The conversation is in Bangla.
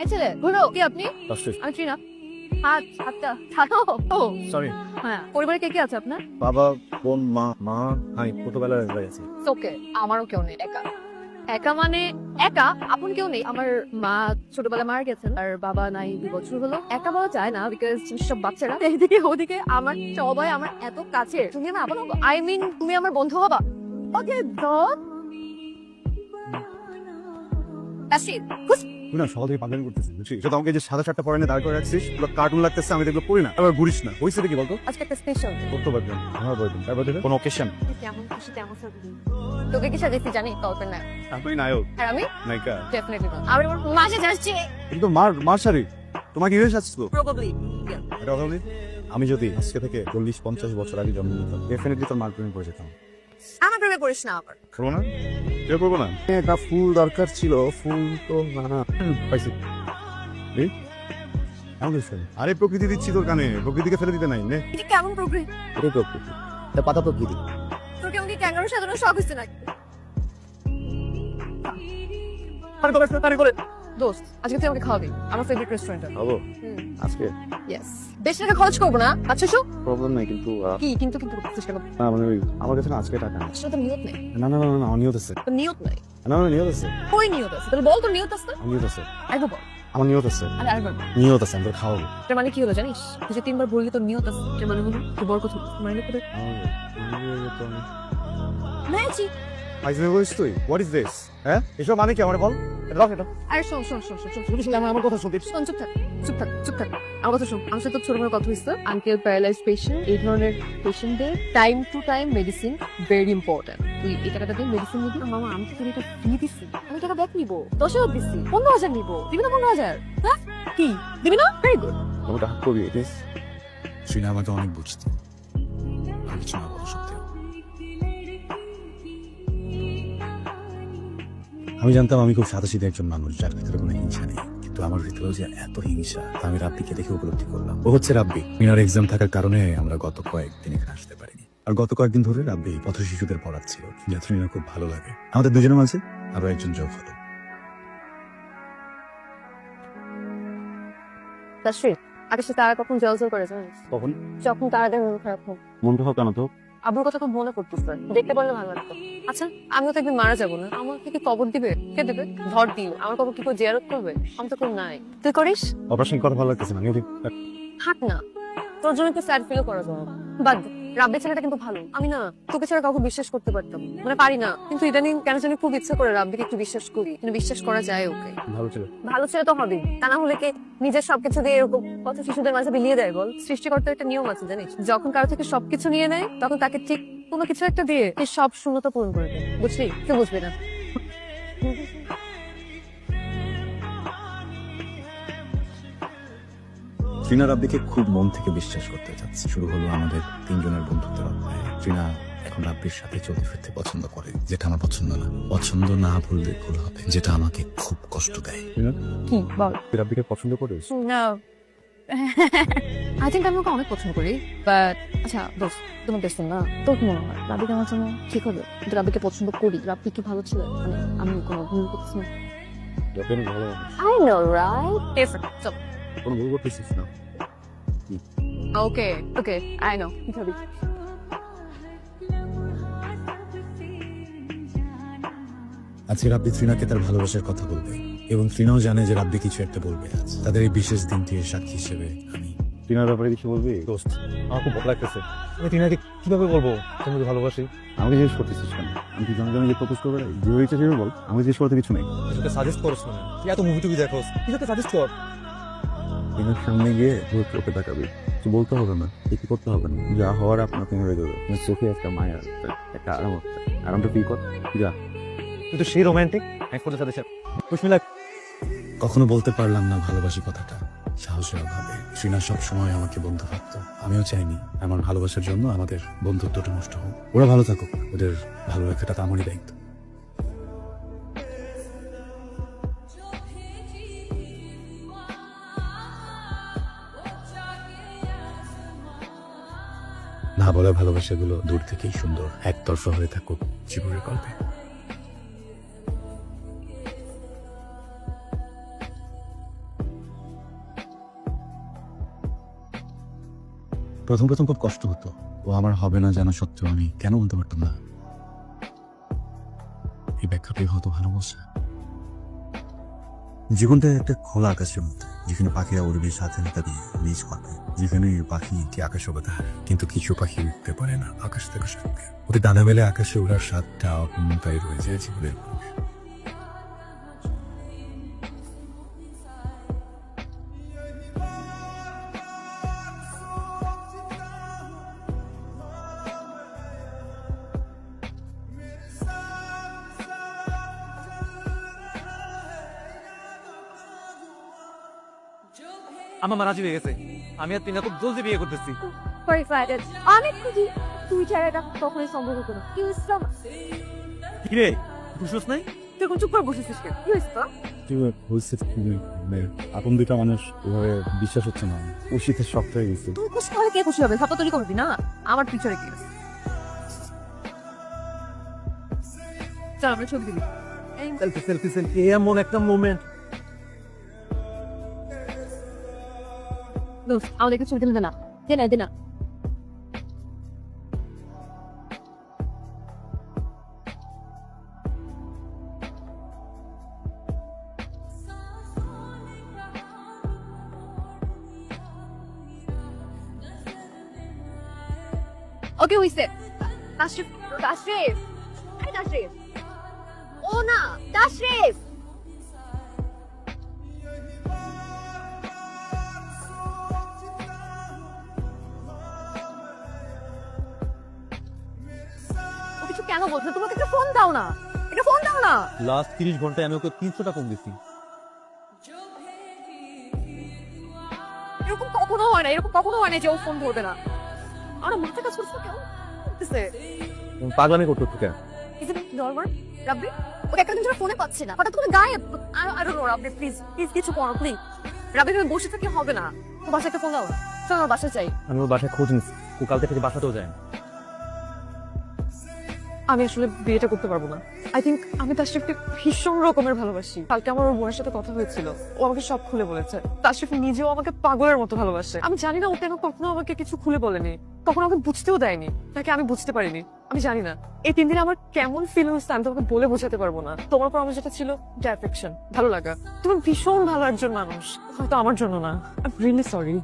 এই ছেলে ঘুরো কি আপনি আমি ট্রিনা হাত হাতটা ছাড়ো ও সরি হ্যাঁ পরিবারে কে কে আছে আপনার? বাবা বোন মা মা আমি ছোটবেলায় গেছি। ওকে আমারও কেউ নেই একা। একা মানে একা আপন কেউ নেই। আমার মা ছোটবেলায় মারা গেছেন। আর বাবা নাই দু বছর হলো। একা বলা যায় না বিকজ সব বাচ্চারা। এইদিকে ওদিকে আমার সবাই আমার এত কাছে তুমি আমার আপন আই মিন তুমি আমার বন্ধু হবা। ওকে তো That's তুই না সকাল থেকে পাগলামি করতেছিস বুঝছিস সেটা আমাকে যে সাদা শার্টটা পরে দাঁড় করে রাখছিস পুরো কার্টুন লাগতেছে আমি দেখলে পড়ি না। আবার ঘুরিস না। হয়েছে কি বলতো? আজকে একটা স্পেশাল করতে পারবেন আমার বলবেন তারপর থেকে কোনো অকেশন কেমন খুশি তেমন সাজবি। তোকে কি জানি নায়ক আপনি নায়ক। আর আমি? নায়িকা। ডেফিনেটলি আমি আমার মাঝে যাচ্ছি কিন্তু মার মার শাড়ি। তোমাকে ইউএস আসছিস তো? প্রবাবলি এটা কথা বলি? আমি যদি আজকে থেকে চল্লিশ পঞ্চাশ বছর আগে জন্ম নিতাম ডেফিনেটলি তোর মার প্রেমে পড়ে যেতাম। আমার প্রেমে পড়িস না আবার। করব না? করব না? একটা ফুল দরকার ছিল ফুল তো না পাইছি। আরে প্রকৃতি দিচ্ছি তোর কানে প্রকৃতিকে ফেলে দিতে নাই নে। এটা কেমন প্রোগ্রেস এটাই প্রকৃতি তা পাতা প্রকৃতি। তোর কেমন কি ক্যাঙ্গারু সাজানোর শখ হচ্ছে নাকি? আরে তোর তাড়ি করে দোস্ত আজকে তুই আমাকে খাওয়াবি আমার ফেভারিট রেস্টুরেন্টে হব আজকে? ইয়েস বেশি টাকা খরচ করব না। আচ্ছা শো প্রবলেম নাই কিন্তু কি কিন্তু কিন্তু করতেছিস কেন? না মানে আমার কাছে না আজকে টাকা নেই। সেটা তো নিয়ত নেই। না না না না, না অনিয়ত আছে। তোর নিয়ত নেই। না না নিয়ত আছে। ওই নিয়ত আছে? তাহলে বল তোর নিয়ত আছে। অনিয়ত আছে। আরেকবার বল। আমার নিয়ত আছে। আরে আরেকবার নিয়ত আছে আমি তোর খাওয়াবো। এটার মানে কি হলো জানিস? তুই যে তিনবার বললি তোর নিয়ত আছে এটার মানে হলো তুই বড় কথা মানে করে ম্যাজিক আইসে বলিস তুই হোয়াট ইজ দিস হ্যাঁ এসব মানে কি আমার বল এটা দাও এটা আরে শোন শোন শোন শোন শোন। শুধু শুধু আমার কথা শুনতে শোন চুপ থাক চুপ থাক চুপ থাক। আমার কথা শোন আমার সাথে ছোট কথা হয়েছে আঙ্কেল প্যারালাইজ পেশেন্ট এই ধরনের পেশেন্টদের time to time medicine very important তুই এই টাকাটা দিয়ে মেডিসিন নিবি? মামা আমি তো তোর এটা ফ্রি আমি টাকা ব্যাক নিবো। দশ হাজার দিচ্ছি পনেরো হাজার নিবো। দিবি না পনেরো হাজার? হ্যাঁ? কি? দিবি না? ভেরি গুড আমি টাকা শ্রীনা আমাকে অনেক বুঝতো। আমি জানতাম আমি খুব সাদাসিধে একজন মানুষ যার ভিতরে কোনো হিংসা নেই। কিন্তু আমার ভিতরেও যে এত হিংসা তা আমি রাব্বিকে দেখে উপলব্ধি করলাম। ও হচ্ছে রাব্বি। মিনার এক্সাম থাকার কারণে আমরা গত কয়েকদিন এখানে আসতে পারিনি। আর গত কয়েকদিন ধরে রাব্বি পথ শিশুদের পড়াচ্ছিল যা শ্রীনার খুব ভালো লাগে। আমাদের দুজনের মাঝে আরও একজন যোগ হলো। সে তারা কখন জলজল করে জানিস? কখন? যখন তারাদের মন খারাপ হোক মনটা হোক কেন তো আব্বুর কথা খুব মনে করতেছে দেখতে পারলে ভালো লাগতো। আচ্ছা আমিও তো একদিন মারা যাব না। আমার থেকে কবর দিবে? কে দেবে? ধর দিও। আমার কবর কি করে জিয়ারত করবে? আমি তো কোন নাই। তুই করিস? অপারেশন করা ভালো লাগতেছে না না। তোর জন্য একটু স্যার ফিল করা যাবে বাদ দে। রাব্বি ছেলেটা কিন্তু ভালো। আমি না তোকে ছাড়া কাউকে বিশ্বাস করতে পারতাম। মানে পারি না। কিন্তু ইদানিং কেন জানি খুব ইচ্ছা করে রাব্বিকে একটু বিশ্বাস করি। কিন্তু বিশ্বাস করা যায় ওকে। ভালো ছিল। ভালো ছেলে তো হবেই। তা না হলে কি নিজের সবকিছু দিয়ে এরকম কত শিশুদের মাঝে বিলিয়ে দেয় বল? সৃষ্টিকর্তার একটা নিয়ম আছে জানিস? যখন কারও থেকে সবকিছু নিয়ে নেয় তখন তাকে ঠিক কোনো কিছু একটা দিয়ে সব শূন্যতা পূরণ করে দেয়। বুঝলি? কেউ বুঝবে না। ট্রিনা রাব্বিকে খুব মন থেকে বিশ্বাস করতে চাচ্ছে। শুরু হলো আমাদের তিনজনের বন্ধুত্বের অধ্যায় ট্রিনা এখন রাব্বির সাথে চলতে ফিরতে পছন্দ করে যেটা আমার পছন্দ না। পছন্দ না বললে ভুল হবে যেটা আমাকে খুব কষ্ট দেয়। কি? বল। তুই রাব্বিকে পছন্দ করিস? না। আই থিঙ্ক আমি ওকে অনেক পছন্দ করি বাট আচ্ছা দোস্ত তোমার বেস্ট না? তোর কি মনে হয়? রাবিকে আমার জন্য ঠিক হবে? কিন্তু রাবিকে পছন্দ করি। রাবি কি ভালো ছিল? মানে আমি কোনো ভুল করছি না। রাব্বি আই নো রাইট চল। কোনো ভুল করতেছিস না। ওকে ওকে আই নো ভাবি আজকে রাব্বি ত্রিনাকে তার ভালোবাসার কথা বলবে এবং ত্রিনাও জানে যে রাব্বি কিছু একটা বলবে আজ। তাদের এই বিশেষ দিনটির সাক্ষী হিসেবে আমি টিনার ব্যাপারে কিছু বলবি? দোস্ত। আমার খুব ভালো লাগতেছে। আমি টিনাকে কীভাবে বলব? তোমাকে ভালোবাসি। আমাকে জিজ্ঞেস করতেছিস কেন? আমি কি জনে জনে যে প্রপোজ করবে যেভাবে ইচ্ছা সেভাবে বল। আমাকে জিজ্ঞেস করতে কিছু নেই। তোকে সাজেস্ট করছ না। তুই এত মুভি টুভি দেখোস। তুই সাজেস্ট কর। টিনার সামনে গিয়ে তোর চোখে তাকাবি। কিছু বলতে হবে না কিছু করতে হবে না। যা হওয়ার আপনাকে হয়ে যাবে। চোখে একটা মায়া একটা আরাম আরামটা ফিল কর যা। তুই তো সেই রোমান্টিক এক ফোনের সাথে। খুশমিলা কখনো বলতে পারলাম না ভালোবাসি কথাটা। সাহসের অভাবে। শ্রীনা সব সময় আমাকে বন্ধু ভাবতো। আমিও চাইনি আমার ভালোবাসার জন্য আমাদের বন্ধুত্বটা নষ্ট হোক। ওরা ভালো থাকুক। ওদের ভালো রাখাটা তো আমারই দায়িত্ব। না বলা ভালোবাসাগুলো দূর থেকেই সুন্দর, একতরফা হয়ে থাকুক জীবনের গল্পে। প্রথম প্রথম খুব কষ্ট হতো। ও আমার হবে না জানা সত্ত্বেও আমি কেন বলতে পারতাম না। এই ব্যাখ্যাটাই হতো ভালো জীবনটা একটা খোলা আকাশের মতো, যেখানে পাখিরা উড়বে স্বাধীনতা দিয়ে নিজ কথা যেখানে পাখি একটি আকাশের কথা কিন্তু কিছু পাখি উঠতে পারে না, আকাশ থেকে সাথে ওদের ডানা মেলে আকাশে ওড়ার স্বাদটা অন্যতাই রয়ে যায় জীবনের আমার মা রাজি হয়ে গেছে। আমি আর তিনা খুব জলদি বিয়ে করতেছি। সরি ফ্রাইডেড অনেক খুশি তুই ছাড়া এটা কখনোই সম্ভব হতো না। কি রে? নাই? তুই এখন চুপ করে বসেছিস কেন? কি? হয়েছে আপন দুটা মানুষ এভাবে বিশ্বাস হচ্ছে না। ও শীতের শক্ত হয়ে গেছে। তুই খুশি হলে কে খুশি হবে? খাপা তৈরি করবি না? আমার পিছনে কি আছে? চল আমরা ছবি দিবি এই সেলফি সেলফি সেলফি এমন একটা মোমেন্ট দোস্ত আমাদেরকে ছবি দিলে না দে না দে না ওকে হইছে তাশরিফ তাশরিফ আরে তাশরিফ ও না তাশরিফ কিছু কেন বলছো? তোমাকে একটা ফোন দাও না। একটা ফোন দাও না। লাস্ট তিরিশ ঘন্টায় আমি ওকে তিনশোটা ফোন দিছি। এরকম কখনো হয় না এরকম কখনো হয় না যে ও ফোন ধরবে না। আমার মাথা কাজ করছে কেন? করতেছে তুমি পাগলামি করতো কেন? ইজ ইট নরমাল রাব্বি ওকে একটা দিন ধরে ফোনে পাচ্ছি না। হঠাৎ করে গায়েব I don't know Rabbi please please কিছু করো প্লিজ রাব্বি তুমি বসে থাকলে হবে না। তো বাসায় একটা ফোন দাও চল বাসায় চাই আমি ওর বাসায় খোঁজ নিচ্ছি। ও থেকে বাসাতেও যায় না। আমি আসলে বিয়েটা করতে পারব না। আই থিঙ্ক আমি তাশরিফকে ভীষণ রকমের ভালোবাসি। কালকে আমার ওর বোনের সাথে কথা হয়েছিল। ও আমাকে সব খুলে বলেছে। তাশরিফ নিজেও আমাকে পাগলের মতো ভালোবাসে। আমি জানি না ও কেন কখনো আমাকে কিছু খুলে বলেনি। কখনো আমাকে বুঝতেও দেয়নি। তাকে আমি বুঝতে পারিনি? আমি জানি না। এই তিন দিনে আমার কেমন ফিল হচ্ছে আমি তোমাকে বলে বোঝাতে পারব না। তোমার পর আমার যেটা ছিল ভালো লাগা। তুমি ভীষণ ভালো একজন মানুষ। হয়তো আমার জন্য না। I really sorry